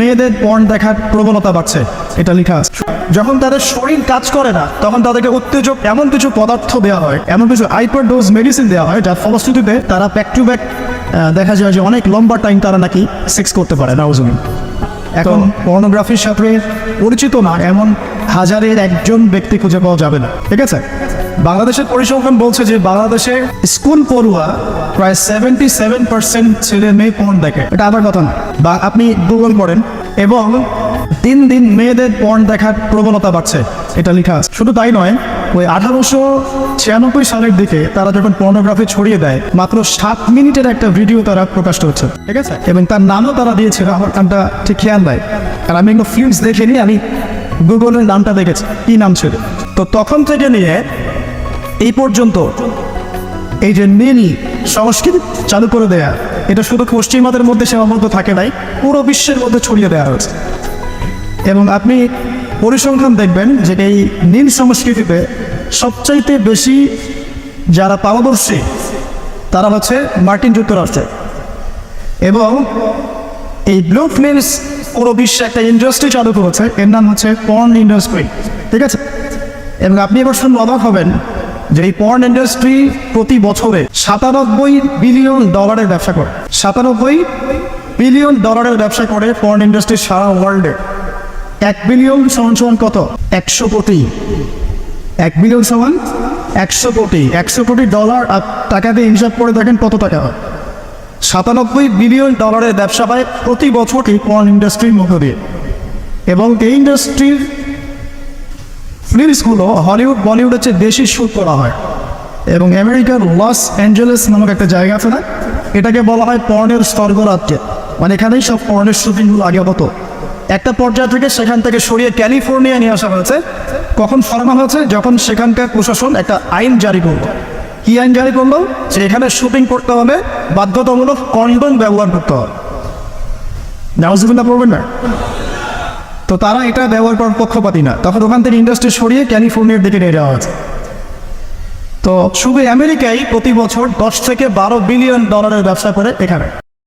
মেয়েদের পর্ন দেখার প্রবণতা বাড়ছে। এটা লেখা আছে। যখন তাদের শরীর কাজ করে না, তখন তাদেরকে উত্তেজক এমন কিছু পদার্থ দেওয়া হয়, এমন কিছু হাইপার ডোজ মেডিসিন দেওয়া হয়, যার ফলশ্রুতিতে তারা ব্যাক টু ব্যাক দেখা যায় যে অনেক লম্বা টাইম তারা নাকি সেক্স করতে পারে নাউজুবিন এখন পর্নোগ্রাফির সাথে পরিচিত না এমন হাজারের একজন ব্যক্তি খুঁজে পাওয়া যাবে না। ঠিক আছে? বাংলাদেশের পরিসংখ্যান বলছে যে বাংলাদেশে স্কুল পড়ুয়া প্রায় সেভেন্টি সেভেন পার্সেন্ট ছেলে মেয়ে পর্ন দেখে। এটা আবার কথা না। বা আপনি গুগল করেন এবং দিন দিন মেয়েদের পর্ন দেখার প্রবণতা বাড়ছে। এটা লেখা শুধু তাই নয় ওই আঠারোশো ছিয়ানব্বই সালের দিকে তারা যখন পর্নোগ্রাফি ছড়িয়ে দেয়, মাত্র সাত মিনিটের একটা ভিডিও তারা প্রকাশ হচ্ছে, ঠিক আছে? এবং তার নামও তারা দিয়েছিল আমার নামটা ঠিক খেয়াল নাই। কারণ আমি এগুলো ফিল্মস দেখিনি আমি গুগলের নামটা দেখেছি, কি নাম ছিল? তো তখন থেকে নিয়ে এই পর্যন্ত এই যে নীল সংস্কৃতি চালু করে দেয়া, এটা শুধু পশ্চিমাদের মধ্যে সীমাবদ্ধ থাকে নাই, পুরো বিশ্বের মধ্যে ছড়িয়ে দেওয়া হয়েছে। এবং আপনি পরিসংখ্যান দেখবেন যে এই নীল সংস্কৃতিতে সবচাইতে বেশি যারা পারদর্শী, তারা হচ্ছে মার্কিন যুক্তরাষ্ট্রে এবং এই ব্লু ফিল্মস পুরো বিশ্বে একটা ইন্ডাস্ট্রি চালু করেছে, এর নাম হচ্ছে পর্ন ইন্ডাস্ট্রি, ঠিক আছে? এবং আপনি এবার শুনলে অবাক হবেন যে এই পর্ন ইন্ডাস্ট্রি প্রতি বছরে সাতানব্বই বিলিয়ন ডলারের ব্যবসা করে। সাতানব্বই বিলিয়ন ডলারের ব্যবসা করে পর্ন ইন্ডাস্ট্রি সারা ওয়ার্ল্ডে। এক বিলিয়ন সমান কত? একশো কোটি। এক বিলিয়ন সমান একশো কোটি। একশো কোটি ডলার আর টাকা দিয়ে হিসাব করে দেখেন কত টাকা হয়। সাতানব্বই বিলিয়ন ডলারের ব্যবসা পায় প্রতি বছর এই পর্ন ইন্ডাস্ট্রির মধ্য দিয়ে। এবং এই ইন্ডাস্ট্রির ফিল্মসগুলো হলিউড বলিউডের হচ্ছে বেশি শ্যুট করা হয়। এবং আমেরিকার লস অ্যাঞ্জেলেস নামক একটা জায়গা আছে না? এটাকে বলা হয় পর্নের স্বর্গরাজ্য। মানে এখানেই সব পর্নের শ্যুটিংগুলো আগে হতো। একটা পর্যায় থেকে সেখান থেকে সরিয়ে ক্যালিফোর্নিয়া নিয়ে আসা হয়েছে। কখন ফরমান হয়েছে? যখন সেখানকার প্রশাসন একটা আইন জারি করল। কি আইন জারি করল? যে এখানে শুটিং করতে হবে, বাধ্যতামূলক কন্ডম ব্যবহার করতে হবে। নাউজুবিল্লাহ পড়বেন না? তো তারা এটা ব্যবহার করার পক্ষপাতি না। তখন ওখান থেকে ইন্ডাস্ট্রি সরিয়ে ক্যালিফোর্নিয়ার দিকে নিয়ে যাওয়া হয়েছে। তো শুধু আমেরিকায় প্রতি বছর দশ থেকে বারো বিলিয়ন ডলারের ব্যবসা করে এখানে।